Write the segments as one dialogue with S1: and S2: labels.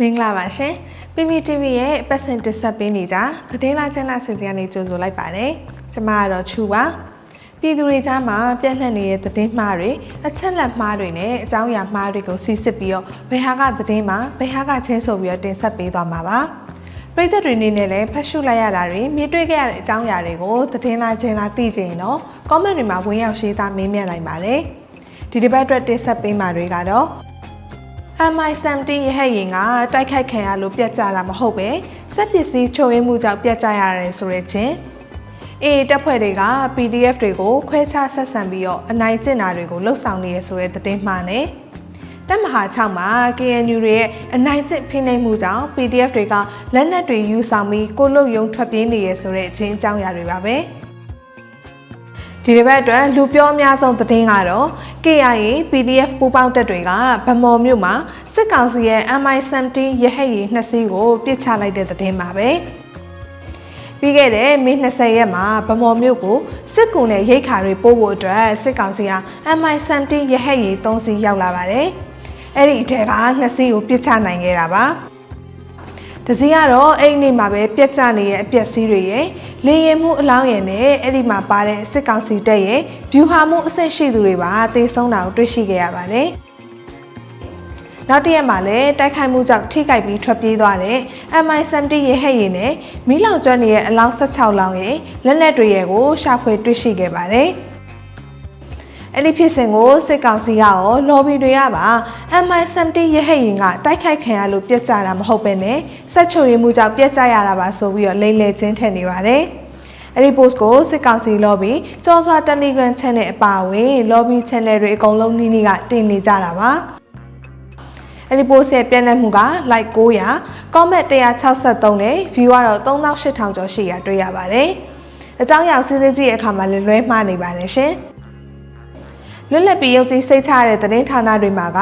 S1: မင်္ဂလာပါရှင် PPTV ရဲ့ပတ်စင်တင်ဆက်ပေးနေကြသတင်းလာချင်းလာစီစဉ်ကနေကြိုဆိုလိုက်ပါတယ်ကျွန်မကတော့ချူပါပြည်သူတွေကြားမှာပြန့်နှံ့နေတဲ့သတင်းမှားတွေအချက်လက်မှားတွေနဲ့အကြောင်းအရာမှားတွေကိုစီစစ်ပြီးတော့ဘယ်ဟာကသတင်းမှာဘယ်ဟာကချင်းဆိုပြီးတော့တင်ဆက်ပေးသွားမှာပါပရိသတ်တွေအနေနဲ့လည်းဖတ်ရှုလိုက်ရတာတွေမြင်တွေ့ခဲ့ရတဲ့အကြောင်းအရာတွေကိုသတင်းလာချင်းလာသိချင်ရင်တော့ comment တွေမှာဝင်ရောက်ရှင်းသားမေးမြန်းနိုင်ပါတယ်ဒီတစ်ပတ်အတွက်တင်ဆက်ပေးမှာတွေကတော့ MI70 ရဟတ်ယာဉ်ကတိုက်ခိုက်ခံရလို့ပြတ်ကျတာမဟုတ်ပဲစက်ပစ္စည်းချို့ယွင်းမှုကြောင့်ပြတ်ကျရတယ်ဆိုတဲ့ချင်းအေးတပ်ဖွဲ့တွေက PDF တွေကိုခွဲခြားဆက်ဆံပြီးတော့အနိုင်ကျင့်တာတွေကိုလှုပ်ဆောင်နေရဆိုတဲ့သတင်းမှားနဲ့တပ်မဟာ6မှာ KNU တွေရဲ့အနိုင်ကျင့်ဖိနှိပ်မှုကြောင့် PDF တွေကလက်နက်တွေယူဆောင်ပြီးကိုလုတ်ယုံထွက်ပြေးနေရဆိုတဲ့အချင်းအကြောင်းအရာတွေပါပဲ။ ဒီတစ်ပတ်အတွက်လူပြောအများဆုံးသတင်းကတော့ KIA PDF ပူးပေါင်းတပ်တွေကဗမော်မြို့မှာစစ်ကောင်စီရဲ့ MI17 ရဟတ်ယာဉ်နှစ်စီးကိုပစ်ချလိုက်တဲ့သတင်းပါပဲပြီးခဲ့တဲ့မေ20ရက်မှာဗမော်မြို့ကိုစစ်ကူနဲ့ရိတ်ခါတွေပို့ဖို့အတွက်စစ်ကောင်စီက MI17 ရဟတ်ယာဉ်3စီးရောက်လာပါတယ်အဲ့ဒီအထက်ကနှစ်စီးကိုပစ်ချနိုင်ခဲ့တာပါ တစည်းကတော့အဲ့ဒီနေ့မှာပဲပြက်ကျနေတဲ့အပျက်စီးတွေရဲ့လေရင်မှုအလောင်းရည်နဲ့အဲ့ဒီမှာပါတဲ့စစ်ကောင်စီတပ်ရဲ့ဗျူဟာမှုအဆင့်ရှိသူတွေပါတေဆုံးတာကိုတွေ့ရှိခဲ့ရပါတယ်။နောက်တစ်ရက်မှာလည်းတိုက်ခိုက်မှုကြောင့်ထိခိုက်ပြီးထွက်ပြေးသွားတဲ့ MI70 ရေဟက်ရည်နဲ့မီးလောင်ကျွမ်းနေတဲ့အလောင်း16လောင်းရဲ့လက်နက်တွေရဲ့ကိုရှာဖွေတွေ့ရှိခဲ့ပါတယ်။ အဲ့ဒီဖြစ်စဉ်ကိုစစ်ကောင်စီကရောလော်ဘီတွေကပါ MI70 ရဟတ်ရင်ကတိုက်ခိုက်ခံရလို့ပြက်ကျတာမဟုတ်ပဲနဲ့ဆက်ချုပ်ရည်မှုကြောင့်ပြက်ကျရတာပါဆိုပြီးတော့လိမ့်လေချင်းထည့်နေပါတယ်။အဲ့ဒီ post ကိုစစ်ကောင်စီ lobby ကြောစွာ Telegram channel အပါအဝင် lobby channel တွေအကုန်လုံးနီးနီးကတင်နေကြတာပါ။အဲ့ဒီ post ရဲ့ပြန့်နှံ့မှုက like 900 comment 163နဲ့ view ကတော့3800ကျော်ရှိရတွေ့ရပါတယ်။အကြောင်းအရာစစ်စစ်ကြည့်တဲ့အခါမှာလည်းလွဲမှားနေပါတယ်ရှင်။ လွတ်လပ်ပြီးရုပ်ကြီးစိတ်ချရတဲ့သတင်းဌာနတွေမှာက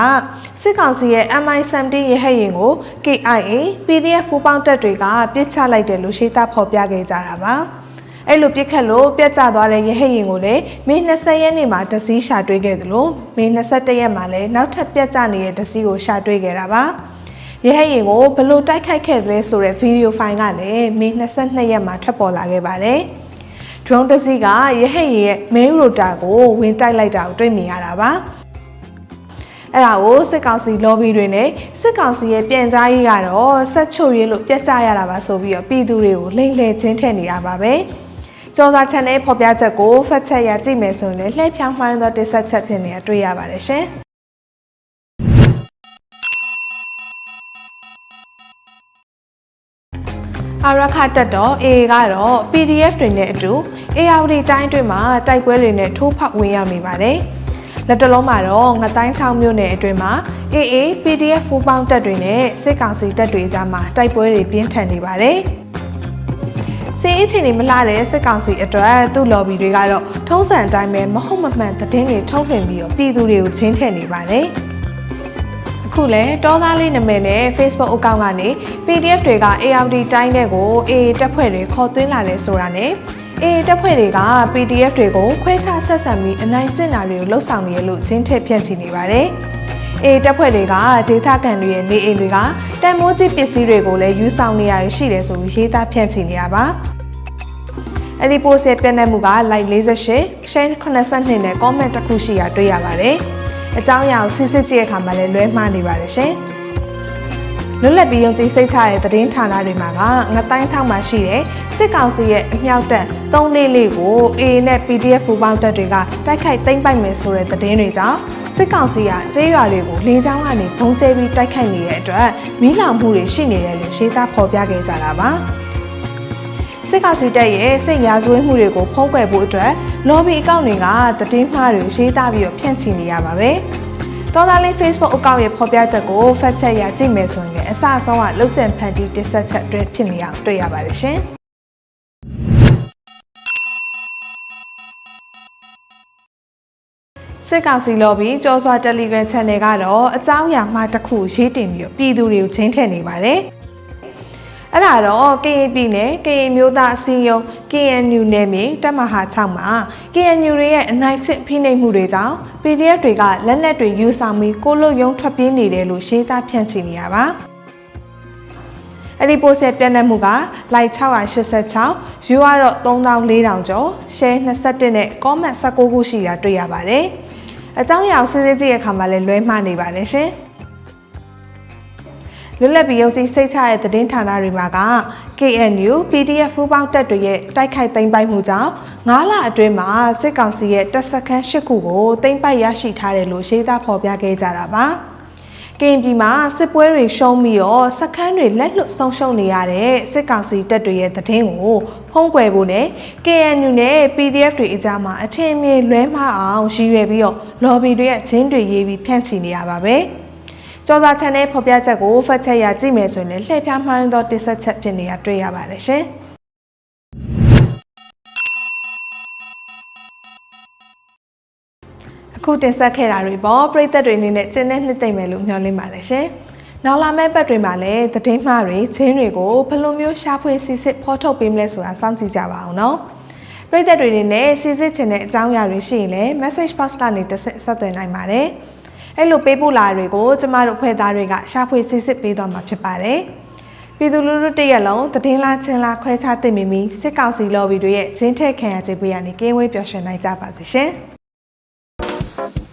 S1: စစ်ကောင်စီရဲ့ MI17 ရဟတ်ယာဉ်ကို KIA PDF ပူးပေါင်းတပ်တွေကပြစ်ချလိုက်တယ်လို့ရှင်းသားဖော်ပြခဲ့ကြတာပါအဲ့လိုပြစ်ခတ်လို့ပြတ်ကျသွားတဲ့ရဟတ်ယာဉ်ကိုလည်းမေ20ရက်နေ့မှာတစည်းရှာတွေ့ခဲ့သလိုမေ21ရက်မှာလည်းနောက်ထပ်ပြတ်ကျနေတဲ့တစည်းကိုရှာတွေ့ခဲ့တာပါရဟတ်ယာဉ်ကိုဘလို့တိုက်ခိုက်ခဲ့လဲဆိုတဲ့ဗီဒီယိုဖိုင်ကလည်းမေ22ရက်မှာထွက်ပေါ်လာခဲ့ပါတယ်။ drone တစ်စီးကရဟတ်ရင်ရဲ့ main rotor ကိုဝင်တိုက်လိုက်တာကိုတွေ့မြင်ရတာပါအဲ့ဒါကိုစစ်ကောင်စီ lobby တွေနဲ့စစ်ကောင်စီရဲ့ပြန်ကြားရေးကတော့ဆက်ချုပ်ရေးလို့ပြတ်ကြရတာပါဆိုပြီးတော့ပြည်သူတွေကိုလိမ့်လေချင်းထည့်နေရပါပဲကြောစာ channel ဖော်ပြချက်ကိုဖတ်ချက်ရကြည့်မယ်ဆိုရင်လည်းလှည့်ဖြောင်းမှန်းသောတိဆက်ချက်ဖြစ်နေတာတွေ့ရပါတယ်ရှင် အာရခတက်တော့ AA ကတော့ PDF တွေနဲ့အတူ AR တိုင်းအတွင်းမှာတိုက်ပွဲတွေနဲ့ထိုးဖောက်ဝင်ရောက်နေပါတယ်။လက်တလုံးမှာတော့ငတိုင်းချောင်းမြို့နယ်အတွင်းမှာ AA PDF ဖူးပေါင်းတပ်တွေနဲ့စစ်ကောင်စီတပ်တွေကြားမှာတိုက်ပွဲတွေပြင်းထန်နေပါတယ်။စီးအချင်းတွေမလှတဲ့စစ်ကောင်စီအတွက်သူ့ lobby တွေကတော့ထုံးစံအတိုင်းပဲမဟုတ်မမှန်သတင်းတွေထုတ်လွှင့်ပြီးတော့ပြည်သူတွေကိုချင်းထည့်နေပါတယ်။အ ခုလည်းတောသားလေးနာမည်နဲ့ Facebook အကောင့်ကနေ PDF တွေက ARD တိုင်းတဲ့ကို AA တပ်ဖွဲ့တွေခေါ်သွင်းလာတယ်ဆိုတာနဲ့ AA တပ်ဖွဲ့တွေက PDF တွေကိုခွဲခြားဆက်ဆံပြီးအနိုင်ကျင့်တာတွေကိုလှုပ်ဆောင်နေရလို့ချင်းထည့်ဖြန့်ချီနေပါတယ်။ AA တပ်ဖွဲ့တွေကဒေသခံတွေရဲ့နေအိမ်တွေကတန်မိုးကြီးပစ္စည်းတွေကိုလည်းယူဆောင်နေရရှိတယ်ဆိုပြီးရေးသားဖြန့်ချီနေရပါ။အဲ့ဒီ post ရဲ့ပြည့်နှက်မှုက like 48 share 82နဲ့ comment တစ်ခုရှိရတွေ့ရပါတယ်။ အကြောင်းအရာကိုစစ်စစ်ကြည့်တဲ့အခါမှာလည်းလွဲမှားနေပါတယ်ရှင်။လွတ်လပ်ပြီးယုံကြည်စိတ်ချတဲ့သတင်းဌာနတွေမှာကငတိုင်းချောင်းမှာရှိတဲ့စစ်ကောင်စီရဲ့အမြောက်တပ်344ကို A နဲ့ PDF ပူပေါင်းတပ်တွေကတိုက်ခိုက်သိမ်းပိုက်မယ်ဆိုတဲ့သတင်းတွေကြောင့်စစ်ကောင်စီကကျေးရွာတွေကိုလေကြောင်းကနေဘုံကျဲပြီးတိုက်ခိုက်နေတဲ့အတွက်မီးလောင်မှုတွေရှိနေတယ်လို့ရှင်းသားဖော်ပြခဲ့ကြတာပါ။စစ်ကောင်စီတပ်ရဲ့စစ်ရာဇဝတ်မှုတွေကိုဖုံးကွယ်ဖို့အတွက် lobby အကောင့်တွေကသတင်းမှားတွေရေးသားပြီးတော့ဖြန့်ချီနေရပါပဲ။တော်သားလေး Facebook အကောင့်ရဲ့ဖော်ပြချက်ကို fact check ရကြည့်မယ်ဆိုရင်လည်းအစအဆုံးကလုတ်ကျန်ဖန်တီးတစ်ဆက်ချက်တွေဖြစ်နေအောင်တွေ့ရပါတယ်ရှင်။စစ်ကောင်စီ lobby ကြောစွာ Telegram Channel ကတော့အကြောင်းအရာမှတစ်ခုရေးတင်ပြီးတော့ပြည်သူတွေကိုချင်းထည့်နေပါတယ်။ အဲ့ဒါတော့ KAP နဲ့ KA မျိုးသားအစည်းအရုံး KNU နယ်မြေတပ်မဟာ6မှာ KNU တွေရဲ့အနိုင်ကျင့်ဖိနှိပ်မှုတွေကြောင့် PDF တွေကလက်နက်တွေယူဆောင်ပြီးကိုလို့ယုံထွက်ပြေးနေတယ်လို့ရှင်းသားဖြန့်ချီနေရပါအဲ့ဒီ post ရဲ့ပြန့်နှံ့မှုက like 686 view ကတော့3400ကျော် share 21နဲ့ comment 19ခုရှိတာတွေ့ရပါတယ်အကြောင်းအရာကိုစစ်စစ်ကြည့်ရခါမှာလည်းလွဲမှားနေပါတယ်ရှင် လွတ်လပ်ပြီးယုံကြည်စိတ်ချတဲ့သတင်းဌာနတွေမှာက KNU PDF ဖူးပေါင်းတပ်တွေရဲ့တိုက်ခိုက်သိမ်းပိုက်မှုကြောင့်9လအတွင်းမှာစစ်ကောင်စီရဲ့တပ်စခန်း၈ခုကိုသိမ်းပိုက်ရရှိထားတယ်လို့ရေးသားဖော်ပြခဲ့ကြတာပါ။ကရင်ပြည်မှာစစ်ပွဲတွေရှုံးပြီးတော့စခန်းတွေလက်လွတ်ဆုံးရှုံးနေရတဲ့စစ်ကောင်စီတပ်တွေရဲ့သတင်းကိုဖုံးကွယ်ဖို့နဲ့ KNU နဲ့ PDF တွေအကြားမှာအထင်အမြင်လွဲမှားအောင်ရည်ရွယ်ပြီးတော့ lobby တွေရဲ့ဂျင်းတွေရေးပြီးဖြန့်ချီနေရပါပဲ။ ကြော်သာ channel ဖော်ပြချက်ကိုဖတ်ချက်ရကြည့်မယ်ဆိုရင်လည်းလှည့်ဖျားမှန်းသောတင်ဆက်ချက်ဖြစ်နေတာတွေ့ရပါတယ်ရှင်။အခုတင်ဆက်ခဲ့တာတွေပေါ့ပရိသတ်တွေအနေနဲ့ကျင်းနဲ့နှစ်သိမ့်မယ်လို့မျှော်လင့်ပါတယ်ရှင်။နောက်လာမယ့်ပတ်တွေမှာလည်းသတင်းမှားတွေချင်းတွေကိုဘယ်လိုမျိုးရှာဖွေစစ်စစ်ဖော်ထုတ်ပေးမလဲဆိုတာစောင့်ကြည့်ကြပါအောင်နော်။ပရိသတ်တွေအနေနဲ့စစ်စစ်ချင်တဲ့အကြောင်းအရာတွေရှိရင်လည်း message box ကနေတစ်ဆက်ဆက်သွယ်နိုင်ပါတယ်။ အဲ့လိုပေးပို့လာတွေကိုကျမတို့ဖွဲ့သားတွေကရှာဖွေစစ်စစ်ပေးသွားမှာဖြစ်ပါတယ်။ပြည်သူလူထုတရက်လုံးသတင်းလားချင်းလားခွဲခြားသိမိပြီးစစ်ကောင်စီလော်ဘီတွေရဲ့ဂျင်းထက်ခံရခြင်းပွေရနေကင်းဝေးပျော်ရွှင်နိုင်ကြပါစေရှင်။